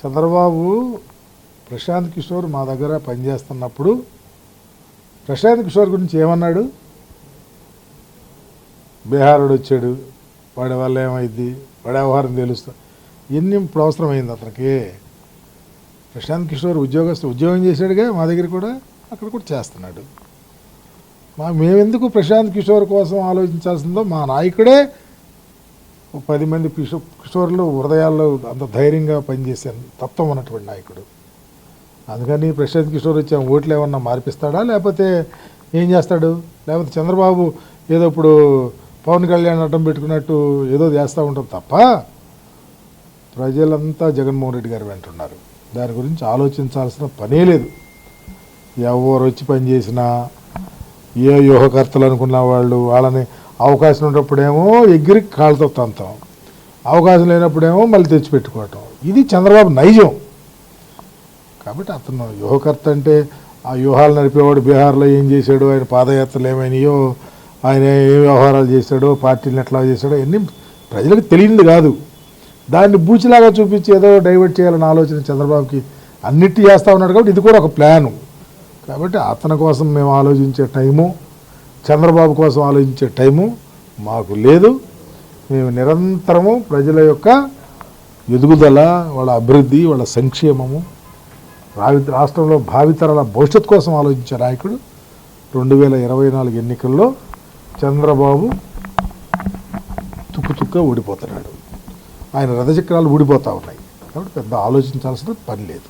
చంద్రబాబు ప్రశాంత్ కిషోర్ మా దగ్గర పనిచేస్తున్నప్పుడు ప్రశాంత్ కిషోర్ గురించి ఏమన్నాడు? బీహారుడు వచ్చాడు వాడి వల్ల ఏమైంది? వాడి వ్యవహారం తెలుస్తా. ఎన్ని ఇప్పుడు అవసరమైంది అతనికి. ప్రశాంత్ కిషోర్ ఉద్యోగస్తు ఉద్యోగం చేశాడుగా మా దగ్గర కూడా అక్కడ కూడా చేస్తున్నాడు. మా మేమెందుకు ప్రశాంత్ కిషోర్ కోసం ఆలోచించాల్సిందో మా నాయకుడే పది మంది కిషో కిషోర్లు హృదయాల్లో అంత ధైర్యంగా పనిచేసే తత్వం ఉన్నటువంటి నాయకుడు. అందుకని ప్రశాంత్ కిషోర్ వచ్చి ఓట్లు ఏమన్నా మార్పిస్తాడా? లేకపోతే ఏం చేస్తాడు? లేకపోతే చంద్రబాబు ఏదో ఇప్పుడు పవన్ కళ్యాణ్ అడ్డం పెట్టుకున్నట్టు ఏదో చేస్తూ ఉంటాం తప్ప ప్రజలంతా జగన్మోహన్ రెడ్డి గారు వెంటున్నారు. దాని గురించి ఆలోచించాల్సిన పనే లేదు. ఎవరు వచ్చి పనిచేసినా ఏ వ్యూహకర్తలు అనుకున్న వాళ్ళు వాళ్ళని అవకాశం ఉన్నప్పుడేమో ఎగిరి కాళ్ళతో తంతాం. అవకాశం లేనప్పుడేమో మళ్ళీ తెచ్చిపెట్టుకోవటం. ఇది చంద్రబాబు నైజం. కాబట్టి అతను వ్యూహకర్త అంటే ఆ వ్యూహాలు నడిపేవాడు బీహార్లో ఏం చేశాడు ఆయన పాదయాత్రలు ఏమైనాయో ఆయన ఏ వ్యవహారాలు చేశాడో పార్టీలు ఎట్లా చేశాడో అన్నీ ప్రజలకు తెలియంది కాదు. దాన్ని బూచిలాగా చూపించి ఏదో డైవర్ట్ చేయాలని ఆలోచన చంద్రబాబుకి అన్నిటి చేస్తూ ఉన్నాడు కాబట్టి ఇది కూడా ఒక ప్లాను. కాబట్టి అతని కోసం మేము ఆలోచించే టైము చంద్రబాబు కోసం ఆలోచించే టైము మాకు లేదు. మేము నిరంతరము ప్రజల యొక్క ఎదుగుదల వాళ్ళ అభివృద్ధి వాళ్ళ సంక్షేమము రావి రాష్ట్రంలో భావితరాల భవిష్యత్ కోసం ఆలోచించే నాయకుడు రెండు వేల ఇరవై నాలుగు ఎన్నికల్లో చంద్రబాబు తుక్కుతుక్క ఊడిపోతున్నాడు. ఆయన రథచక్రాలు ఊడిపోతూ ఉన్నాయి. కాబట్టి పెద్ద ఆలోచించాల్సిన పని లేదు.